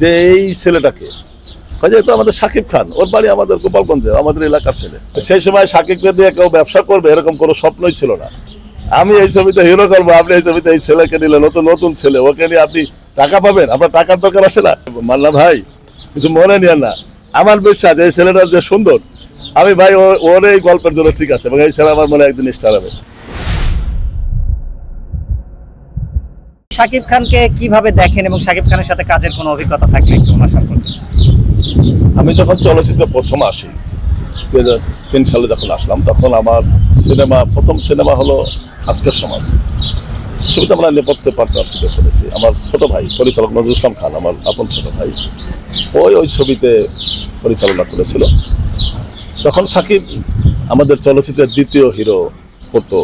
যে এই ছেলেটাকে। কাজে তো আমাদের সাকিব খান, ওর বাড়ি আমাদের গোপালগঞ্জে, আমাদের এলাকার ছেলে। সেই সময় সাকিবকে দিয়ে কেউ ব্যবসা করবে, এরকম কোনো স্বপ্নই ছিল না। আমি এই ছবিতে হিরো করব, আপনি এই ছবিতে এই ছেলেকে নিলে নতুন নতুন ছেলে, ওকে নিয়ে আপনি টাকা পাবেন, আপনার টাকার দরকার আছে না? মান্না ভাই, কিছু মনে নিয়ে না। আমার বিশ্বাস, এই ছেলেটা যে সুন্দর। আমি ভাই ওর এই গল্পের জন্য ঠিক আছে, এবং এই ছেলে আমার মনে একদিন স্টার হবে। শাকিব খানকে কীভাবে দেখেন এবং শাকিব খানের সাথে কাজের কোনো অভিজ্ঞতা থাকলে একটু ওনার সম্পর্কে? আমি যখন চলচ্চিত্রে প্রথম আসি দু হাজার তিন সালে যখন আসলাম, তখন আমার সিনেমা, প্রথম সিনেমা হলো আজকের সমাজ। ছবিতে আমরা নেপথ্যে পার্টনারশিপে করেছি। আমার ছোট ভাই, পরিচালক নজরুল ইসলাম খান, আমার আপন ছোট ভাই, ওই ওই ছবিতে পরিচালনা করেছিল। তখন সাকিব আমাদের চলচ্চিত্রের দ্বিতীয় হিরো করতো,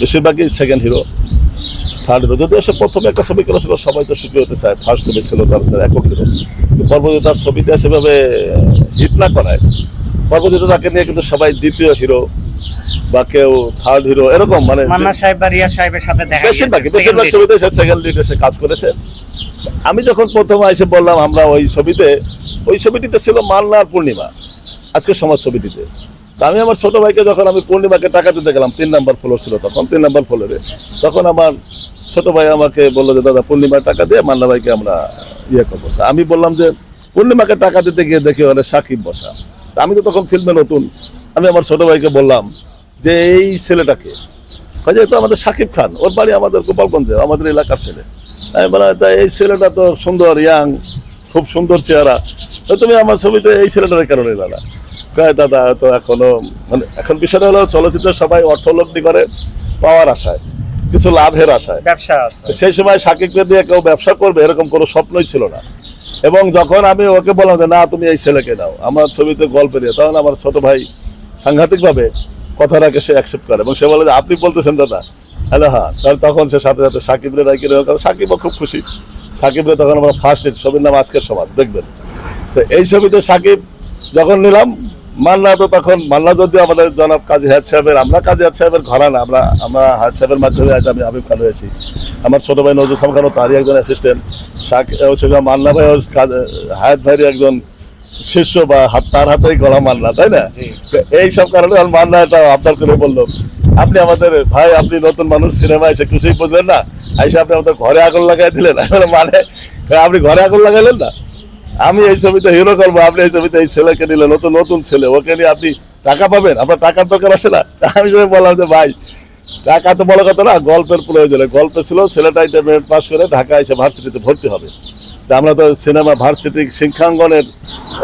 বেশিরভাগই সেকেন্ড হিরো থার্ড যদিও সে প্রথমে একটা ছবি করেছিল সবাই তো সুখী হতে চায়। ফার্স্ট ছবি ছিল তার স্যার একক হিরো পরবর্তী তার ছবিটা সেভাবে হিট না করায়। পরবর্তীতে তাকে নিয়ে কিন্তু সবাই দ্বিতীয় হিরো বা কেউ থার্ড হিরো এরকম মানে মান্না সাহেব বা রিয়া সাহেবের সাথে দেখা বেশিরভাগই বেশিরভাগ ছবিতে সে সেকেন্ড লিড এসে কাজ করেছে। আমি যখন প্রথম এসে বললাম আমরা ওই ছবিতে ওই ছবিটিতে ছিল মান্না আর পূর্ণিমা আজকে সমাজ ছবিটিতে। তা আমি আমার ছোট ভাইকে যখন আমি পূর্ণিমাকে টাকা দিতে গেলাম তিন নাম্বার ফ্লোর ছিল তখন তিন নাম্বার ফ্লোরে তখন আমার ছোট ভাই আমাকে বলল যে, দাদা, পূর্ণিমার টাকা দিয়ে মান্না ভাইকে আমরা ইয়ে করব। আমি বললাম যে, পূর্ণিমাকে টাকা দিতে গিয়ে দেখি ওখানে সাকিব বসা। আমি তো তখন ফিল্মে নতুন। আমি আমার ছোট ভাইকে বললাম যে, এই ছেলেটাকে? তো আমাদের সাকিব খান। ওর বাড়ি আমাদের গোপালগঞ্জে, আমাদের এলাকার ছেলে। আমি বললাম, তা এই ছেলেটা তো সুন্দর, ইয়াং, খুব সুন্দর চেহারা। তো তুমি আমার ছবিতে এই ছেলেটার কারণে দাদা? কয়, দাদা, তো এখনও মানে এখন বিষয়টা হলো চলচ্চিত্র সবাই অর্থলব্ধি করে পাওয়ার আশায়। কিছু লাভের আশায়। ব্যবসা সেই সময় সাকিবকে দিয়ে কেউ ব্যবসা করবে এরকম কোনো স্বপ্নই ছিল না। এবং যখন আমি ওকে বললাম যে না তুমি এই ছেলেকে নাও আমার ছবিতে গল্পে দিয়ে তখন আমার ছোট ভাই সাংঘাতিকভাবে কথাটাকে সে অ্যাকসেপ্ট করে। এবং সে বলে যে আপনি বলতেছেন দাদা। হ্যালো হ্যাঁ তাহলে তখন সে সাথে সাথে সাকিবরে রাখি সাকিবও খুব খুশি। সাকিবরে তখন আমরা ফার্স্ট হিট ছবির নাম আজকের সমাজ দেখবেন। তো এই ছবিতে সাকিব যখন নিলাম মান্না তো তখন মান্না যদি আমাদের জনাব কাজী হায়াত সাহেবের আমরা কাজী হায়াত সাহেবের ঘরানা আমরা আমরা হায়াত সাহেবের মাধ্যমে আজ আমি আবিব খান হয়েছি। আমার ছোট ভাই নজরুল ইসলাম খানও তারই একজন অ্যাসিস্ট্যান্ট শাক গিয়ে মান্না ভাই হায়াত ভাইয়ের একজন শিষ্য বা হাত তার হাতেই গড়া মান্না তাই না? এই সব কারণে মান্না এটা আপনার করে বলল আপনি আমাদের ভাই আপনি নতুন মানুষ সিনেমা এসে কিছুই বুঝলেন না এসে আপনি আমাদের ঘরে আগুন লাগাই দিলেন। মানে আপনি ঘরে আগুন লাগাইলেন না? আমি এই ছবিতে হিরো করব, আপনি এই ছবিতে এই ছেলেকে নিলে, নতুন নতুন ছেলে, ওকে নিয়ে আপনি টাকা পাবেন? আপনার টাকার দরকার আছে না? আমি বললাম যে, ভাই, টাকা তো বড় কথা না, গল্পের প্রয়োজনে। গল্পে ছিল, ছেলেটা ইন্টারমিডিয়েট পাস করে ঢাকা এসে ভার্সিটিতে ভর্তি হবে। তা আমরা তো সিনেমা, ভার্সিটি, শিক্ষাঙ্গনের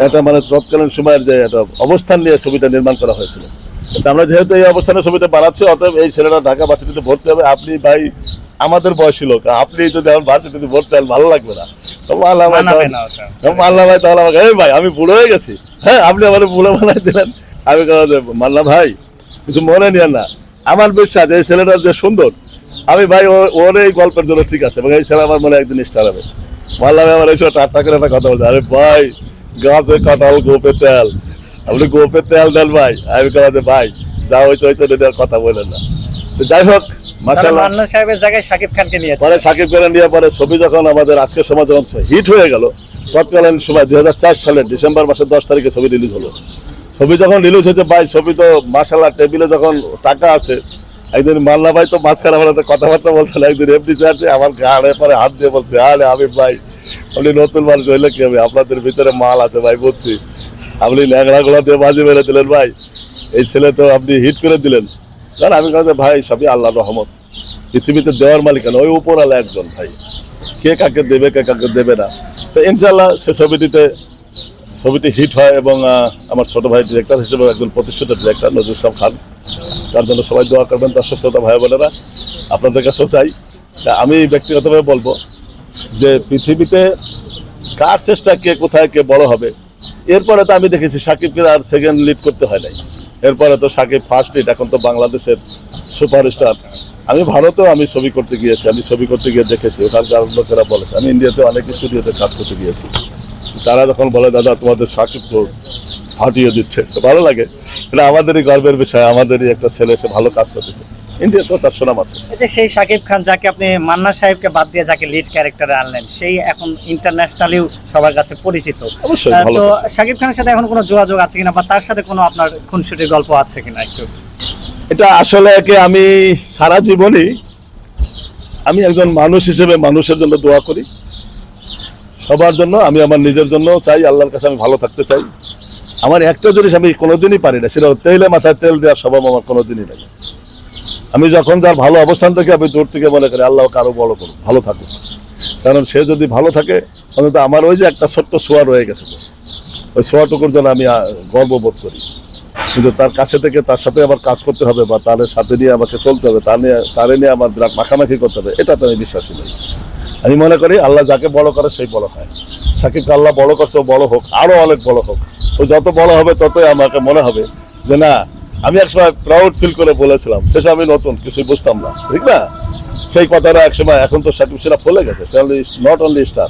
একটা মানে তৎকালীন সময়ের যে একটা অবস্থান নিয়ে ছবিটা নির্মাণ করা হয়েছিল। তা আমরা যেহেতু এই অবস্থানে ছবিটা বানাচ্ছি, অতএব এই ছেলেটা ঢাকা ভার্সিটিতে ভর্তি হবে। আপনি, ভাই আমাদের বয়সী লোক আপনি যদি এখন ভার্সিটিতে ভর্তি হন ভালো লাগবে না। তো মাল্লা ভাই মাল্লা ভাই তাহলে আমাকে এই ভাই আমি বুড়ো হয়ে গেছি। হ্যাঁ আপনি আমার বুড়ো বানাই দিলেন। আমি কথা মাল্লা ভাই কিছু মনে নিয়ে না। আমার বিশ্বাস এই ছেলেটা যে সুন্দর। আমি ভাই ওর এই গল্পের জন্য ঠিক আছে এবং এই ছেলে আমার মনে একদিন স্টার হবে। মাল্লা ভাই আমার এই সময় টাট্টা করে একটা কথা বলছে আরে ভাই গাছে কাঁঠাল গোপে তেল। আপনি গোপে তেল দেন ভাই। আমি কথা ভাই যা হয়েছে হয়তো কথা বলেন না। তো যাই হোক মাসাল্লাহ সাহেবের জায়গায় শাকিব খানকে নিয়েছে পরে সাকিব খান নিয়ে পরে ছবি যখন আমাদের আজকের সময় যখন হিট হয়ে গেল তৎকালীন সময় দু হাজার চার সালের ডিসেম্বর মাসের দশ তারিখে ছবি রিলিজ হলো। ছবি যখন রিলিজ হয়েছে ভাই ছবি তো মাসাল্লাহ টেবিলে যখন টাকা আছে একদিন মাল্লা ভাই তো মাঝখানে আমার কথাবার্তা বলছিল একদিন এমডি চার্জে আমার গাড়ে পরে হাত দিয়ে বলছে আরে আমি ভাই আপনি নতুন মানুষ হইলে কি হবে? আপনাদের ভিতরে মাল আছে ভাই বুঝছি। আপনি ন্যাংরা গোলা দিয়ে বাজি মেরে দিলেন ভাই। এই ছেলে তো আপনি হিট করে দিলেন। কারণ আমি কথা ভাই, সবই আল্লাহ রহমত। পৃথিবীতে দেওয়ার মালিক না, ওই উপরালা একজন, ভাই। কে কাকে দেবে, কে কাকে দেবে না? তো ইনশাল্লাহ সে ছবিটিতে, ছবিটি হিট হয় এবং আমার ছোট ভাই ডিরেক্টর হিসেবে একজন প্রতিষ্ঠিত ডিরেক্টর নজরুল ইসলাম খান। তার জন্য সবাই দোয়া করবেন তার সুস্থতা, ভাই বোনেরা। আপনাদের কাছেও চাই। তা আমি ব্যক্তিগতভাবে বলব যে পৃথিবীতে কার চেষ্টা, কে কোথায়, কে বড় হবে, এরপরে তো আমি দেখেছি সাকিবকে আর সেকেন্ড লিড করতে হয় নাই। এরপরে তো সাকিব ফার্স্ট ইট এখন তো বাংলাদেশের সুপারস্টার আমি ভারতেও আমি ছবি করতে গিয়েছি, আমি ছবি করতে গিয়ে দেখেছি, ওখানকার লোকেরা বলেছে আমি ইন্ডিয়াতে অনেক স্টুডিওতে কাজ করতে গিয়েছি। তারা যখন বলে, দাদা, তোমাদের সাকিব তো ফাটিয়ে দিচ্ছে। তো ভালো লাগে এটা আমাদেরই গর্বের বিষয়, আমাদেরই একটা ছেলে এসে ভালো কাজ করতেছে। ইন্ডিয়া তো তার সুনাম আছে। সেই শাকিব খান যাকে আপনি মান্না সাহেবকে বাদ দিয়ে যাকে লিড ক্যারেক্টারে আনলেন সেই এখন ইন্টারন্যাশনালিও সবার কাছে পরিচিত। অবশ্যই তো। শাকিব খানের সাথে এখন কোনো যোগাযোগ আছে কিনা বা তার সাথে কোনো আপনার খুনসুটির গল্প আছে কিনা একটু? এটা আসলে কি আমি সারা জীবনই আমি একজন মানুষ হিসেবে মানুষের জন্য দোয়া করি। সবার জন্য আমি আমার নিজের জন্য চাই আল্লাহর কাছে আমি ভালো থাকতে চাই। আমার একটা জিনিস আমি কোনোদিনই পারি না সেটা তেলে মাথায় তেল দেওয়ার স্বভাব আমার কোনোদিনই নেই। আমি যখন যার ভালো অবস্থান থেকে আমি দূর থেকে মনে করি, আল্লাহ আরও বড় করুন ভালো থাকুক। কারণ সে যদি ভালো থাকে, অন্তত আমার ওই যে একটা ছোট্ট সোয়া রয়ে গেছে ওই সোয়াটুকুর জন্য আমি গর্ববোধ করি। কিন্তু তার কাছে থেকে তার সাথে আবার কাজ করতে হবে বা তার সাথে নিয়ে আমাকে চলতে হবে, তার নিয়ে, তারে নিয়ে আমার বিরাট মাখামাখি করতে হবে, এটা তো আমি বিশ্বাসী নই। আমি মনে করি আল্লাহ যাকে বড় করে, সেই বড় হয়। সাকিবকে আল্লাহ বড় করছে বড় হোক আরও অনেক বড় হোক। ও যত বড় হবে, ততই আমাকে মনে হবে যে না আমি এক সময় প্রাউড ফিল করে বলেছিলাম, সে আমি নতুন, কিছুই বুঝতাম না, ঠিক না? সেই কথাটা এক সময় এখন তো সাকিব ফলে গেছে not only star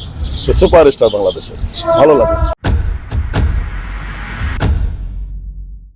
super star বাংলাদেশে, ভালো লাগে।